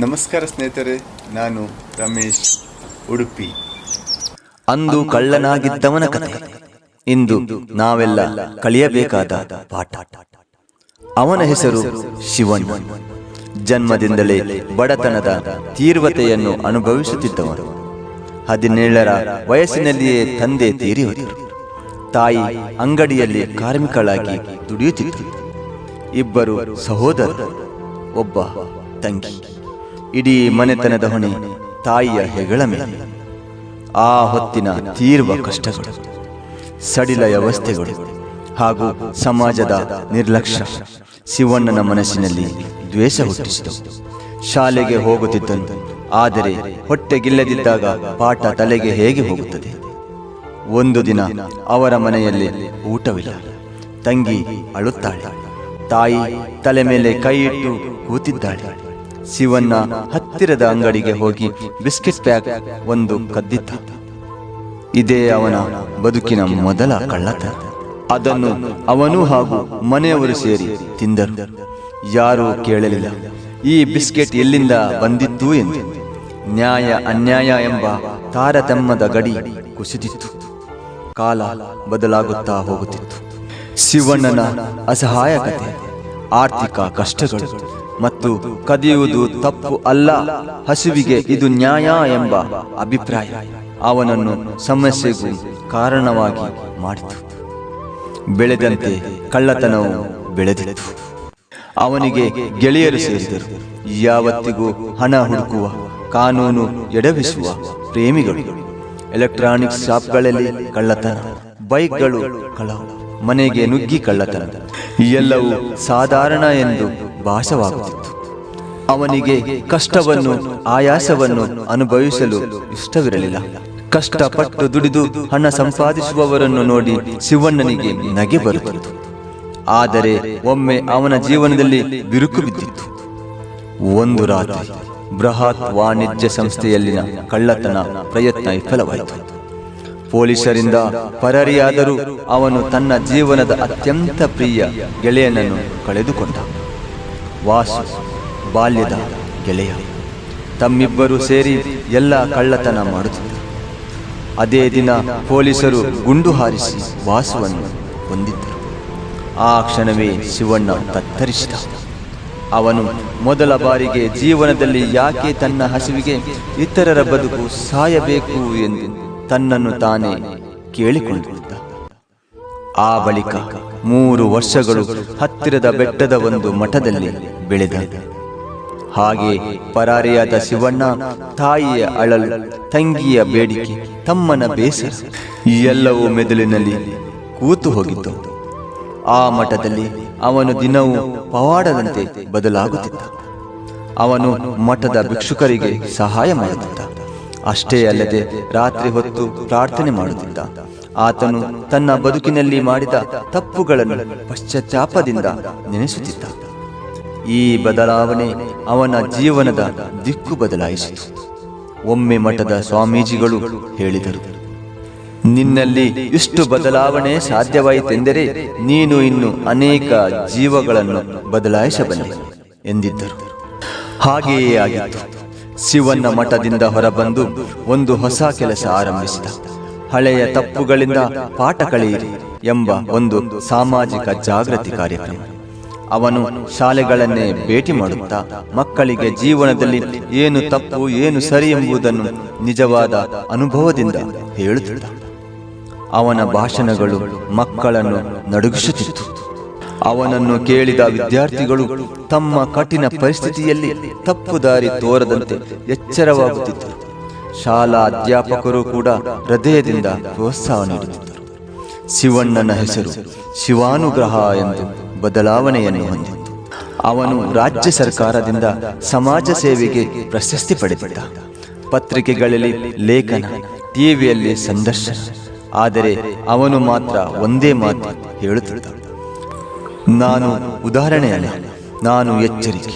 ನಮಸ್ಕಾರ ಸ್ನೇಹಿತರೆ ನಾನು ರಮೇಶ್ ಉಡುಪಿ. ಅಂದು ಕಳ್ಳನಾಗಿದ್ದವನ ಕಥೆ ಇಂದು ನಾವೆಲ್ಲ ಕಲಿಯಬೇಕಾದ ಪಾಠ. ಅವನ ಹೆಸರು ಶಿವನ್. ಜನ್ಮದಿಂದಲೇ ಬಡತನದ ತೀವ್ರತೆಯನ್ನು ಅನುಭವಿಸುತ್ತಿದ್ದವನು. ಹದಿನೇಳರ ವಯಸ್ಸಿನಲ್ಲಿಯೇ ತಂದೆ ತೀರಿಹೋದರು ತಾಯಿ ಅಂಗಡಿಯಲ್ಲಿ ಕಾರ್ಮಿಕಳಾಗಿ ದುಡಿಯುತ್ತಿದ್ದರು ಇಬ್ಬರು ಸಹೋದರರು. ಒಬ್ಬ ತಂಗಿ. ಇಡೀ ಮನೆತನದ ಹೊಣೆ ತಾಯಿಯ ಹೆಗಳ ಮೇಲೆ. ಆ ಹೊತ್ತಿನ ತೀರ್ವ ಕಷ್ಟಗಳು, ಸಡಿಲ ವ್ಯವಸ್ಥೆಗಳು ಹಾಗೂ ಸಮಾಜದ ನಿರ್ಲಕ್ಷ್ಯ ಶಿವಣ್ಣನ ಮನಸ್ಸಿನಲ್ಲಿ ದ್ವೇಷ ಹುಟ್ಟಿಸಿತು. ಶಾಲೆಗೆ ಹೋಗುತ್ತಿದ್ದನು, ಆದರೆ ಹೊಟ್ಟೆಗಿಲ್ಲದಿದ್ದಾಗ ಪಾಠ ತಲೆಗೆ ಹೇಗೆ ಹೋಗುತ್ತದೆ? ಒಂದು ದಿನ ಅವರ ಮನೆಯಲ್ಲಿ ಊಟವಿಲ್ಲ. ತಂಗಿ ಅಳುತ್ತಾಳೆ. ತಾಯಿ ತಲೆ ಮೇಲೆ ಕೈ ಇಟ್ಟು ಕೂತಿದ್ದಾಳೆ. ಶಿವಣ್ಣ ಹತ್ತಿರದ ಅಂಗಡಿಗೆ ಹೋಗಿ ಬಿಸ್ಕೆಟ್ ಪ್ಯಾಕ್ ಒಂದು ಕದ್ದಿದ್ದ. ಇದೇ ಅವನ ಬದುಕಿನ ಮೊದಲ ಕಳ್ಳತ. ಅದನ್ನು ಅವನು ಹಾಗೂ ಮನೆಯವರು ಸೇರಿ ತಿಂದರು. ಯಾರೂ ಕೇಳಲಿಲ್ಲ. ಈ ಬಿಸ್ಕೆಟ್ ಎಲ್ಲಿಂದ ಬಂದಿತ್ತು ಎಂದು. ನ್ಯಾಯ ಅನ್ಯಾಯ ಎಂಬ ತಾರತಮ್ಯದ ಗಡಿ ಕುಸಿದಿತ್ತು. ಕಾಲ ಬದಲಾಗುತ್ತಾ ಹೋಗುತ್ತಿತ್ತು. ಶಿವಣ್ಣನ ಅಸಹಾಯಕತೆ, ಆರ್ಥಿಕ ಕಷ್ಟಗಳು ಮತ್ತು ಕದಿಯುವುದು ತಪ್ಪು ಅಲ್ಲ. ಹಸುವಿಗೆ ಇದು ನ್ಯಾಯ ಎಂಬ ಅಭಿಪ್ರಾಯ. ಅವನನ್ನು ಸಮಸ್ಯೆಗೂ ಕಾರಣವಾಗಿ ಮಾಡಿತು. ಬೆಳೆದಂತೆ ಕಳ್ಳತನವು ಬೆಳೆದಿತ್ತು. ಅವನಿಗೆ ಗೆಳೆಯರು ಸೇರಿದರು. ಯಾವತ್ತಿಗೂ ಹಣ ಹುಡುಕುವ, ಕಾನೂನು ಎಡವಿಸುವ ಪ್ರೇಮಿಗಳು. ಎಲೆಕ್ಟ್ರಾನಿಕ್ಸ್ ಶಾಪ್ಗಳಲ್ಲಿ ಕಳ್ಳತನ, ಬೈಕ್ಗಳು ಕಳವು ಮನೆಗೆ ನುಗ್ಗಿ ಕಳ್ಳತನ. ಎಲ್ಲವೂ ಸಾಧಾರಣ ಎಂದು ಭಾಸವಾಗುತ್ತಿತ್ತು. ಅವನಿಗೆ ಕಷ್ಟವನ್ನು, ಆಯಾಸವನ್ನು ಅನುಭವಿಸಲು ಇಷ್ಟವಿರಲಿಲ್ಲ. ಕಷ್ಟಪಟ್ಟು ದುಡಿದು ಹಣ ಸಂಪಾದಿಸುವವರನ್ನು ನೋಡಿ ಶಿವಣ್ಣನಿಗೆ ನಗೆ ಬರುತ್ತಿತ್ತು. ಆದರೆ ಒಮ್ಮೆ ಅವನ ಜೀವನದಲ್ಲಿ ಬಿರುಕು ಬಿದ್ದಿತ್ತು. ಒಂದು ರಾತ್ರಿ ಬೃಹತ್ ವಾಣಿಜ್ಯ ಸಂಸ್ಥೆಯಲ್ಲಿನ ಕಳ್ಳತನ ಪ್ರಯತ್ನ ವಿಫಲವಾಯಿತು. ಪೊಲೀಸರಿಂದ ಪರರಿಯಾದರೂ ಅವನು ತನ್ನ ಜೀವನದ ಅತ್ಯಂತ ಪ್ರಿಯ ಗೆಳೆಯನನ್ನು ಕಳೆದುಕೊಂಡ. ವಾಸು, ಬಾಲ್ಯದ ಗೆಳೆಯ. ತಮ್ಮಿಬ್ಬರು ಸೇರಿ ಎಲ್ಲ ಕಳ್ಳತನ ಮಾಡುತ್ತಿದ್ದರು. ಅದೇ ದಿನ ಪೊಲೀಸರು ಗುಂಡು ಹಾರಿಸಿ ವಾಸುವನ್ನು ಹೊಂದಿದ್ದರು. ಆ ಕ್ಷಣವೇ ಶಿವಣ್ಣ ತತ್ತರಿಸಿದ. ಅವನು ಮೊದಲ ಬಾರಿಗೆ ಜೀವನದಲ್ಲಿ ಯಾಕೆ ತನ್ನ ಹಸಿವಿಗೆ ಇತರರ ಬದುಕು ಸಾಯಬೇಕು ಎಂದು ತನ್ನನ್ನು ತಾನೇ ಕೇಳಿಕೊಂಡಿದ್ದ. ಆ ಬಳಿಕ ಮೂರು ವರ್ಷಗಳು ಹತ್ತಿರದ ಬೆಟ್ಟದ ಒಂದು ಮಠದಲ್ಲಿ ಬೆಳೆದ. ಹಾಗೆ ಪರಾರಿಯಾದ ಶಿವಣ್ಣ ತಾಯಿಯ ಅಳಲು, ತಂಗಿಯ ಬೇಡಿಕೆ, ತಮ್ಮನ ಬೇಸರ, ಎಲ್ಲವೂ ಮೆದುಳಿನಲ್ಲಿ ಕೂತು ಹೋಗಿತ್ತು. ಆ ಮಠದಲ್ಲಿ ಅವನು ದಿನವೂ ಪವಾಡದಂತೆ ಬದಲಾಗುತ್ತಿದ್ದ. ಅವನು ಮಠದ ಭಿಕ್ಷುಕರಿಗೆ ಸಹಾಯ ಮಾಡುತ್ತಿದ್ದ. ಅಷ್ಟೇ ಅಲ್ಲದೆ ರಾತ್ರಿ ಹೊತ್ತು ಪ್ರಾರ್ಥನೆ ಮಾಡುತ್ತಿದ್ದ. ಆತನು ತನ್ನ ಬದುಕಿನಲ್ಲಿ ಮಾಡಿದ ತಪ್ಪುಗಳನ್ನು ಪಶ್ಚಾತ್ತಾಪದಿಂದ ನೆನೆಸುತ್ತಿದ್ದ. ಈ ಬದಲಾವಣೆ ಅವನ ಜೀವನದ ದಿಕ್ಕು ಬದಲಾಯಿಸಿತು. ಒಮ್ಮೆ ಮಠದ ಸ್ವಾಮೀಜಿಗಳು ಹೇಳಿದರು, ನಿನ್ನಲ್ಲಿ ಇಷ್ಟು ಬದಲಾವಣೆ ಸಾಧ್ಯವಾಯಿತೆಂದರೆ ನೀನು ಇನ್ನು ಅನೇಕ ಜೀವಗಳನ್ನು ಬದಲಾಯಿಸಬಲ್ಲೆ ಎಂದಿದ್ದರು. ಹಾಗೆಯೇ ಆಗಿತ್ತು. ಶಿವನ ಮಠದಿಂದ ಹೊರಬಂದು ಒಂದು ಹೊಸ ಕೆಲಸ ಆರಂಭಿಸಿದ. ಹಳೆಯ ತಪ್ಪುಗಳಿಂದ ಪಾಠ ಕಳೆಯಿರಿ ಎಂಬ ಒಂದು ಸಾಮಾಜಿಕ ಜಾಗೃತಿ ಕಾರ್ಯಕ್ರಮ. ಅವನು ಶಾಲೆಗಳನ್ನೇ ಭೇಟಿ ಮಾಡುತ್ತಾ, ಮಕ್ಕಳಿಗೆ ಜೀವನದಲ್ಲಿ ಏನು ತಪ್ಪು, ಏನು ಸರಿ ಎಂಬುದನ್ನು ನಿಜವಾದ ಅನುಭವದಿಂದ ಹೇಳುತ್ತಿದ್ದ. ಅವನ ಭಾಷಣಗಳು ಮಕ್ಕಳನ್ನು ನಡುಗಿಸುತ್ತಿತ್ತು. ಅವನನ್ನು ಕೇಳಿದ ವಿದ್ಯಾರ್ಥಿಗಳು ತಮ್ಮ ಕಠಿಣ ಪರಿಸ್ಥಿತಿಯಲ್ಲಿ ತಪ್ಪು ದಾರಿ ತೋರದಂತೆ ಎಚ್ಚರವಾಗುತ್ತಿದ್ದರು. ಶಾಲಾ ಅಧ್ಯಾಪಕರು ಕೂಡ ಹೃದಯದಿಂದ ಪ್ರೋತ್ಸಾಹ ನೀಡುತ್ತಿದ್ದರು. ಶಿವಣ್ಣನ ಹೆಸರು ಶಿವಾನುಗ್ರಹ ಎಂದು ಬದಲಾವಣೆಯನ್ನು ಹೊಂದಿತ್ತು ಅವನು ರಾಜ್ಯ ಸರ್ಕಾರದಿಂದ ಸಮಾಜ ಸೇವೆಗೆ ಪ್ರಶಸ್ತಿ ಪಡೆದಿದ್ದ. ಪತ್ರಿಕೆಗಳಲ್ಲಿ ಲೇಖನ, ಟಿವಿಯಲ್ಲಿ ಸಂದರ್ಶನ. ಆದರೆ ಅವನು ಮಾತ್ರ ಒಂದೇ ಮಾತು ಹೇಳುತ್ತಿದ್ದ. ನಾನು ಉದಾಹರಣೆಯಲ್ಲ, ನಾನು ಎಚ್ಚರಿಕೆ.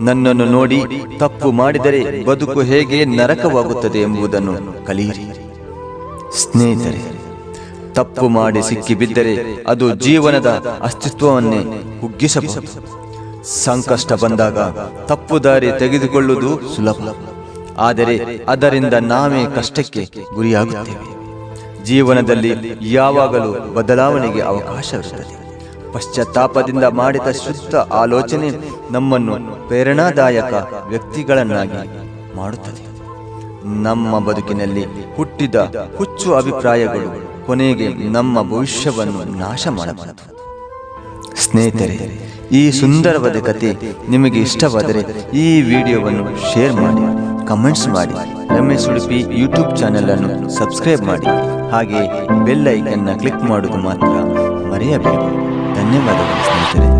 ನನ್ನನ್ನು ನೋಡಿ ತಪ್ಪು ಮಾಡಿದರೆ ಬದುಕು ಹೇಗೆ ನರಕವಾಗುತ್ತದೆ ಎಂಬುದನ್ನು ಕಲಿಯಿರಿ. ಸ್ನೇಹಿತರೆ ತಪ್ಪು ಮಾಡಿ ಸಿಕ್ಕಿಬಿದ್ದರೆ ಅದು ಜೀವನದ ಅಸ್ತಿತ್ವವನ್ನೇ ಕುಗ್ಗಿಸಬಹುದು. ಸಂಕಷ್ಟ ಬಂದಾಗ ತಪ್ಪು ದಾರಿ ತೆಗೆದುಕೊಳ್ಳುವುದು ಸುಲಭ. ಆದರೆ ಅದರಿಂದ ನಾವೇ ಕಷ್ಟಕ್ಕೆ ಗುರಿಯಾಗುತ್ತೇವೆ. ಜೀವನದಲ್ಲಿ ಯಾವಾಗಲೂ ಬದಲಾವಣೆಗೆ ಅವಕಾಶವಿರುತ್ತದೆ. ಪಶ್ಚಾತ್ತಾಪದಿಂದ ಮಾಡಿದ ಶುದ್ಧ ಆಲೋಚನೆ ನಮ್ಮನ್ನು ಪ್ರೇರಣಾದಾಯಕ ವ್ಯಕ್ತಿಗಳನ್ನಾಗಿ ಮಾಡುತ್ತದೆ. ನಮ್ಮ ಬದುಕಿನಲ್ಲಿ ಹುಟ್ಟಿದ ಹುಚ್ಚು ಅಭಿಪ್ರಾಯಗಳು ಕೊನೆಗೆ ನಮ್ಮ ಭವಿಷ್ಯವನ್ನು ನಾಶ ಮಾಡಬಾರದು ಸ್ನೇಹಿತರೆ, ಈ ಸುಂದರವಾದ ಕತೆ ನಿಮಗೆ ಇಷ್ಟವಾದರೆ ಈ ವಿಡಿಯೋವನ್ನು ಶೇರ್ ಮಾಡಿ, ಕಮೆಂಟ್ಸ್ ಮಾಡಿ, ರಮೇಶ್ ಉಡುಪಿ ಯೂಟ್ಯೂಬ್ ಚಾನೆಲ್ ಅನ್ನು ಸಬ್ಸ್ಕ್ರೈಬ್ ಮಾಡಿ, ಹಾಗೆ ಬೆಲ್ ಐಕನ್ನ ಕ್ಲಿಕ್ ಮಾಡುವುದು ಮಾತ್ರ ಮರೆಯಬೇಡಿ. ಧನ್ಯವಾದಗಳು ಸ್ನೇಹಿತರೆ.